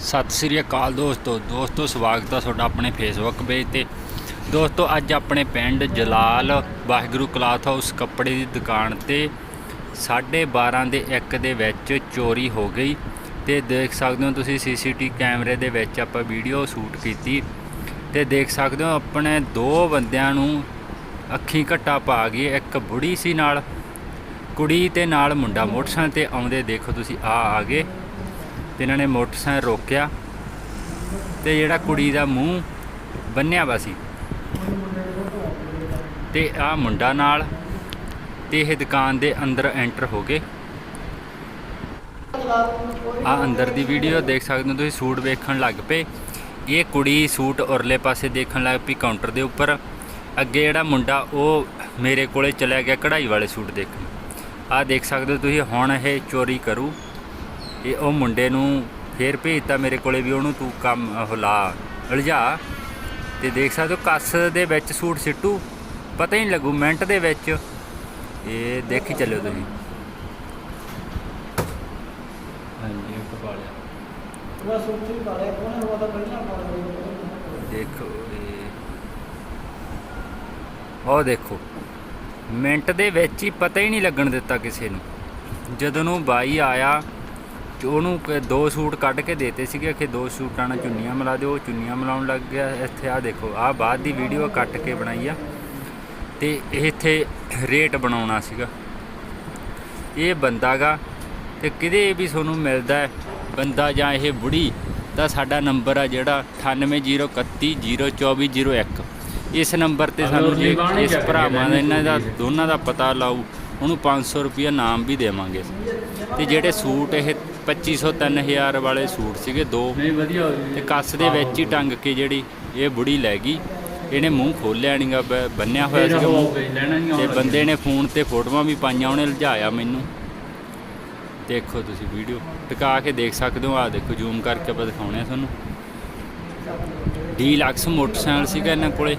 ਸਤਿ ਸ੍ਰੀ ਅਕਾਲ ਦੋਸਤੋ। ਦੋਸਤੋ, ਸਵਾਗਤ ਹੈ ਤੁਹਾਡਾ ਆਪਣੇ ਫੇਸਬੁੱਕ ਪੇਜ ਤੇ। ਦੋਸਤੋ, ਅੱਜ ਆਪਣੇ ਪਿੰਡ ਜਲਾਲ ਵਾਹਿਗੁਰੂ ਕਲਾਥ ਹਾਊਸ ਕੱਪੜੇ ਦੀ ਦੁਕਾਨ ਤੇ 12:30 ਦੇ 1 ਦੇ ਵਿੱਚ ਚੋਰੀ ਹੋ ਗਈ ਤੇ ਦੇਖ ਸਕਦੇ ਹੋ ਤੁਸੀਂ ਸੀਸੀਟੀ ਕੈਮਰੇ ਦੇ ਵਿੱਚ ਆਪਾਂ ਵੀਡੀਓ ਸ਼ੂਟ ਕੀਤੀ ਤੇ ਦੇਖ ਸਕਦੇ ਹੋ ਆਪਣੇ ਦੋ ਬੰਦਿਆਂ ਨੂੰ ਅੱਖੀਂ ਘੱਟਾ ਪਾ ਗਈ, ਇੱਕ ਬੁੜੀ ਸੀ ਨਾਲ, ਕੁੜੀ ਤੇ ਨਾਲ ਮੁੰਡਾ ਮੋਟਰਸਾਈਕਲ ਤੇ ਆਉਂਦੇ ਦੇਖੋ ਤੁਸੀਂ, ਆ ਆ ਗਏ। ਤੇ ਇਹਨਾਂ ਨੇ ਮੋਟਰਸਾਈਕਲ ਰੋਕਿਆ ਤੇ ਜਿਹੜਾ ਕੁੜੀ ਦਾ ਮੂੰਹ ਬੰਨਿਆ ਵਾ ਸੀ। ਤੇ ਆ ਮੁੰਡਾ ਨਾਲ ਤੇ ਇਹ ਦੁਕਾਨ ਦੇ ਅੰਦਰ ਐਂਟਰ ਹੋ ਗਏ। ਆ ਅੰਦਰ ਦੀ ਵੀਡੀਓ ਦੇਖ ਸਕਦੇ ਹੋ ਤੁਸੀਂ, ਸੂਟ ਵੇਖਣ ਲੱਗ ਪਏ। ਇਹ ਕੁੜੀ ਸੂਟ ਉਰਲੇ ਪਾਸੇ ਦੇਖਣ ਲੱਗ ਪਈ ਕਾਊਂਟਰ ਦੇ ਉੱਪਰ। ਅੱਗੇ ਜਿਹੜਾ ਮੁੰਡਾ ਉਹ ਮੇਰੇ ਕੋਲੇ ਚਲਿਆ ਗਿਆ ਕਢਾਈ ਵਾਲੇ ਸੂਟ ਦੇਖਣ। ਆ ਦੇਖ ਸਕਦੇ ਹੋ ਤੁਸੀਂ, ਹੁਣ ਇਹ ਚੋਰੀ ਕਰੂ। ਇਹ ਉਹ ਮੁੰਡੇ ਨੂੰ ਫੇਰ ਭੇਜਤਾ ਮੇਰੇ ਕੋਲੇ ਵੀ ਉਹਨੂੰ ਤੂੰ ਕੰਮ ਉਹ ਲਾ ਉਲਝਾ। ਤੇ ਦੇਖ ਸਕਦੇ ਹੋ ਕੱਸ ਦੇ ਵਿੱਚ ਸੂਟ ਸਿੱਟੂ ਪਤਾ ਹੀ ਨਹੀਂ ਲੱਗੂ ਮਿੰਟ ਦੇ ਵਿੱਚ। ਇਹ ਦੇਖੀ ਚੱਲਿਓ ਤੁਸੀਂ। ਹਾਂਜੀ ਇੱਕ ਪਾਲਿਆ ਬਸ ਉੱਥੇ ਹੀ ਪਾਲਿਆ ਕੋਣ ਹੋਇਆ ਤਾਂ ਪਹਿਲਾਂ ਪਾ ਲਿਆ। ਦੇਖੋ ਇਹ। ਉਹ ਦੇਖੋ ਮਿੰਟ ਦੇ ਵਿੱਚ ਹੀ ਪਤਾ ਹੀ ਨਹੀਂ ਲੱਗਣ ਦਿੱਤਾ ਕਿਸੇ ਨੂੰ। ਜਦੋਂ ਨੂੰ ਬਾਈ ਆਇਆ ਉਹਨੂੰ ਦੋ ਸੂਟ ਕੱਢ ਕੇ ਦੇਤੇ ਸੀਗੇ ਕਿ ਦੋ ਸੂਟਾਂ ਨਾਲ ਚੁੰਨੀਆਂ ਮਿਲਾ ਦਿਓ ਉਹ ਚੁੰਨੀਆਂ ਮਿਲਾਉਣ ਲੱਗ ਗਿਆ। ਇੱਥੇ ਆ ਦੇਖੋ ਆ ਬਾਅਦ ਦੀ ਵੀਡੀਓ ਕੱਟ ਕੇ ਬਣਾਈ ਆ। ਤੇ ਇੱਥੇ ਰੇਟ ਬਣਾਉਣਾ ਸੀਗਾ। ਇਹ ਬੰਦਾਗਾ ਤੇ ਕਿਤੇ ਵੀ ਤੁਹਾਨੂੰ ਮਿਲਦਾ ਬੰਦਾ ਜਾਂ ਇਹ ਬੁੜੀ ਤਾਂ ਸਾਡਾ ਨੰਬਰ ਆ ਜਿਹੜਾ 9801302401 ਇਸ ਨੰਬਰ ਤੇ ਸਾਨੂੰ ਜੇ ਇਸ ਭਰਾਵਾਂ ਦਾ ਇਹਨਾਂ ਦਾ ਦੋਨਾਂ ਦਾ ਪਤਾ ਲਾਊ ਉਹਨੂੰ 500 ਰੁਪਇਆ ਨਾਮ ਵੀ ਦੇਵਾਂਗੇ। ਤੇ ਜਿਹੜੇ ਸੂਟ ਇਹ 2500 3000 ਵਾਲੇ ਸੂਟ ਸੀਗੇ ਦੋ। ਤੇ ਕੱਸ ਦੇ ਵਿੱਚ ਹੀ ਟੰਗ ਕੇ ਜਿਹੜੀ ਇਹ ਬੁੜੀ ਲੈ ਗਈ ਇਹਨੇ ਮੂੰਹ ਖੋਲਿਆ ਨਹੀਂਗਾ ਬੰਨਿਆ ਹੋਇਆ ਨਹੀਂ ਤੇ ਬੰਦੇ ਨੇ ਫੋਨ ਤੇ ਫੋਟੋਆਂ ਵੀ ਪਾਈਆਂ ਉਹਨੇ ਲਜਾਇਆ ਮੈਨੂੰ। ਦੇਖੋ ਤੁਸੀਂ ਵੀਡੀਓ ਟਿਕਾ ਕੇ ਦੇਖ ਸਕਦੇ ਹੋ ਆ ਦੇਖੋ ਜ਼ੂਮ ਕਰਕੇ ਆਪਾਂ ਦਿਖਾਉਣੇ ਆ ਤੁਹਾਨੂੰ। ਡੀਲਕਸ ਮੋਟਰਸਾਈਕਲ ਸੀਗਾ ਇਹਨਾਂ ਕੋਲੇ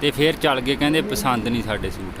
ਤੇ ਫਿਰ ਚੱਲ ਗਏ ਕਹਿੰਦੇ ਪਸੰਦ ਨਹੀਂ ਸਾਡੇ ਸੂਟ।